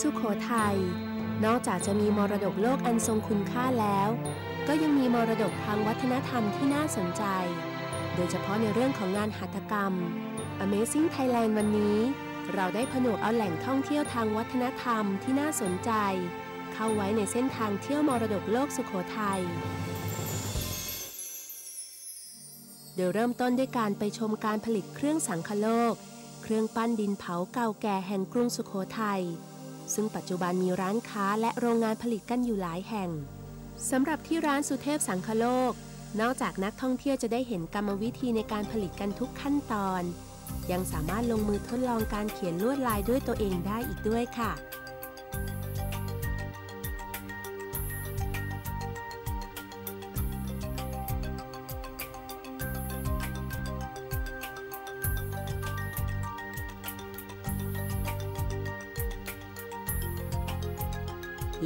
สุโขทัย นอกจากจะมีมรดกโลกอันทรงคุณค่าแล้ว ก็ยังมีมรดกทางวัฒนธรรมที่น่าสนใจ โดยเฉพาะในเรื่องของงานหัตถกรรม Amazing Thailand วันนี้ เราได้ผนวกเอาแหล่งท่องเที่ยวทางวัฒนธรรมที่น่าสนใจ เข้าไว้ในเส้นทางเที่ยวมรดกโลกสุโขทัยโดยเริ่มต้นด้วยการไปชมการผลิตเครื่องสังคโลก เครื่องปั้นดินเผาเก่าแก่แห่งกรุงสุโขทัย ซึ่งปัจจุบันมีร้านค้าและโรงงานผลิตกันอยู่หลายแห่งสำหรับที่ร้านสุเทพสังคโลก นอกจากนักท่องเที่ยวจะได้เห็นกรรมวิธีในการผลิตกันทุกขั้นตอน ยังสามารถลงมือทดลองการเขียนลวดลายด้วยตัวเองได้อีกด้วยค่ะ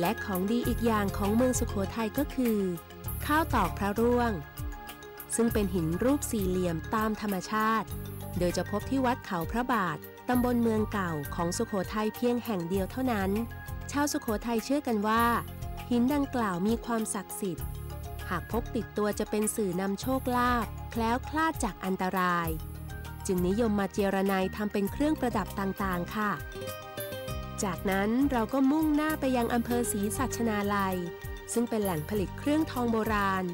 และของดีอีกอย่างของเมืองสุโขทัยก็คือ ข้าวตอกพระร่วง ซึ่งเป็นหินรูปสี่เหลี่ยมตามธรรมชาติ โดยจะพบที่วัดเขาพระบาทตำบลเมืองเก่าของสุโขทัยเพียงแห่งเดียวเท่านั้น ชาวสุโขทัยเชื่อกันว่า หินดังกล่าวมีความศักดิ์สิทธิ์ หากพกติดตัวจะเป็นสื่อนำโชคลาภแคล้วคลาดจากอันตราย จึงนิยมมาเจรนายทำเป็นเครื่องประดับต่างๆ ค่ะ จากนั้นเราก็มุ่งหน้าไปยังอำเภอศรีสัชนาลัย ซึ่งเป็นแหล่งผลิตเครื่องทองโบราณ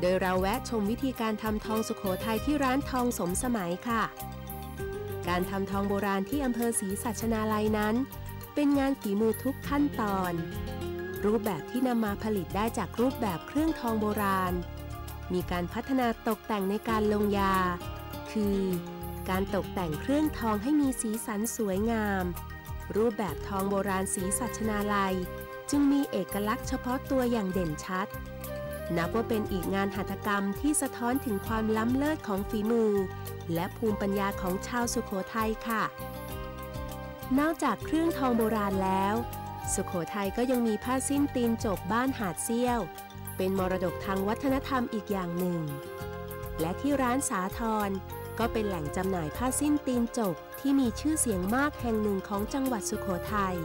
โดยเราแวะชมวิธีการทำทองสุขโขทัยที่ร้านทองสมสมัยค่ะ การทำทองโบราณที่อำเภอศรีสัชนาลัยนั้น เป็นงานฝีมือทุกขั้นตอน รูปแบบที่นำมาผลิตได้จากรูปแบบเครื่องทองโบราณ มีการพัฒนาตกแต่งในการลงยา คือการตกแต่งเครื่องทองให้มีสีสันสวยงาม รูปแบบทองโบราณสีสัชนาลัย จึงมีเอกลักษณ์เฉพาะตัวอย่างเด่นชัด นับว่าเป็นอีกงานหัตถกรรมที่สะท้อนถึงความล้ำเลิศของฝีมือ และภูมิปัญญาของชาวสุโขทัยค่ะ นอกจากเครื่องทองโบราณแล้ว สุโขทัยก็ยังมีผ้าสิ้นตีนจกบ้านหาดเซี่ยว เป็นมรดกทางวัฒนธรรมอีกอย่างหนึ่ง และที่ร้านสาทร ก็เป็นแหล่งจำหน่ายผ้าสิ้นตีนจกที่มีชื่อเสียงมากแห่งหนึ่งของจังหวัดสุโขทัย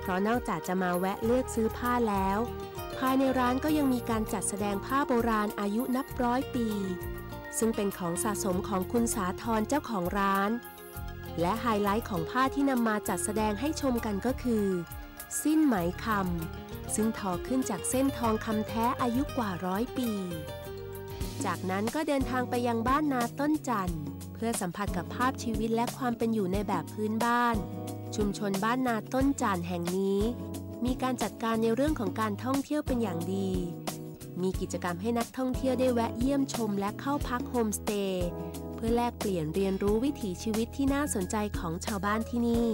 เพราะนอกจากจะมาแวะเลือกซื้อผ้าแล้ว ภายในร้านก็ยังมีการจัดแสดงผ้าโบราณอายุนับร้อยปี ซึ่งเป็นของสะสมของคุณสาธรเจ้าของร้าน และไฮไลท์ของผ้าที่นำมาจัดแสดงให้ชมกันก็คือ สิ้นไหมคำซึ่งทอขึ้นจากเส้นทองคำแท้อายุกว่าร้อยปี จากนั้นก็เดินทางไปยังบ้านนาต้นจันทร์ เพื่อสัมผัสกับภาพชีวิตและความเป็นอยู่ในแบบพื้นบ้าน ชุมชนบ้านนาต้นจันทร์แห่งนี้ มีการจัดการในเรื่องของการท่องเที่ยวเป็นอย่างดี มีกิจกรรมให้นักท่องเที่ยวได้แวะเยี่ยมชมและเข้าพักโฮมสเตย์เพื่อแลกเปลี่ยนเรียนรู้วิถีชีวิตที่น่าสนใจของชาวบ้านที่นี่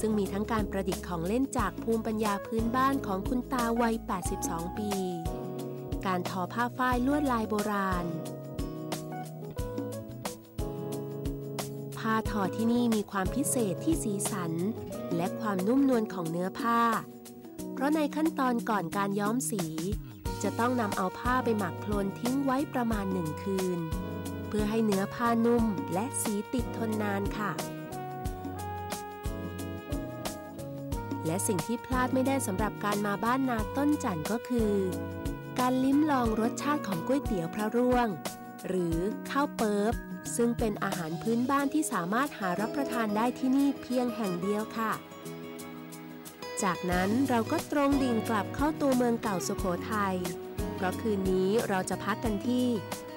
ซึ่งมีทั้งการประดิษฐ์ของเล่นจากภูมิปัญญาพื้นบ้านของคุณตาวัย 82 ปี การทอผ้าฝ้ายลวดลายโบราณ ผ้าทอที่นี่มีความพิเศษที่สีสัน และความนุ่มนวลของเนื้อผ้า เพราะในขั้นตอนก่อนการย้อมสี จะต้องนำเอาผ้าไปหมักโคลนทิ้งไว้ประมาณหนึ่งคืน เพื่อให้เนื้อผ้านุ่มและสีติดทนนานค่ะและสิ่งที่พลาดไม่ได้สำหรับการมาบ้านนาต้นจันทร์ก็คือ การลิ้มลองรสชาติของก๋วยเตี๋ยวพระร่วง หรือข้าวเปิบซึ่งเป็นอาหารพื้นบ้านที่สามารถหารับประทานได้ที่นี่เพียงแห่งเดียวค่ะ จากนั้นเราก็ตรงดิ่งกลับเข้าตัวเมืองเก่าสุโขทัย เพราะคืนนี้เราจะพักกันที่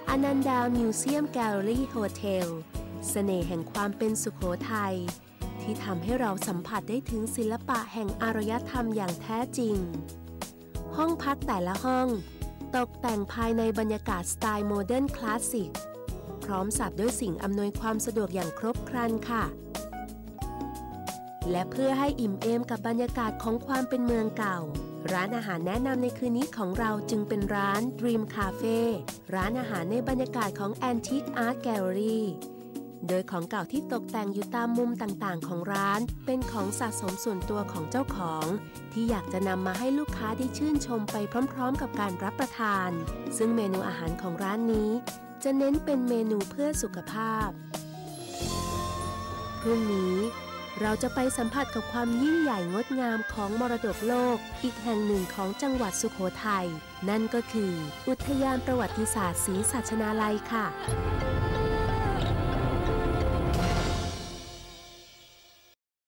อนันดามิวเซียมแกลเลอรี่โฮเทลเสน่ห์แห่งความเป็นสุโขทัยที่ทำให้เราสัมผัสได้ถึงศิลปะแห่งอารยธรรมอย่างแท้จริง ห้องพักแต่ละห้อง ตกแต่งภายในบรรยากาศสไตล์โมเดิร์นคลาสสิก พร้อมสับด้วยสิ่งอำนวยความสะดวกอย่างครบครันค่ะ และเพื่อให้อิ่มเอมกับบรรยากาศของความเป็นเมืองเก่า ร้านอาหารแนะนำในคืนนี้ของเราจึงเป็นร้าน Dream Cafe ร้านอาหารในบรรยากาศของ Antique Art Gallery โดยของเก่าที่ตกแต่งอยู่ตามมุมต่างๆ ของร้าน เป็นของสะสมส่วนตัวของเจ้าของ ที่อยากจะนำมาให้ลูกค้าได้ชื่นชมไปพร้อม ๆ กับการรับประทาน ซึ่งเมนูอาหารของร้านนี้ จะเน้นเป็นเมนูเพื่อสุขภาพพรุ่งนี้เราจะไปสัมผัสกับความยิ่งใหญ่งดงามของมรดกโลก อีกแห่งหนึ่งของจังหวัดสุโขทัยนั่นก็คือ อุทยานประวัติศาสตร์ศรีสัชนาลัยค่ะ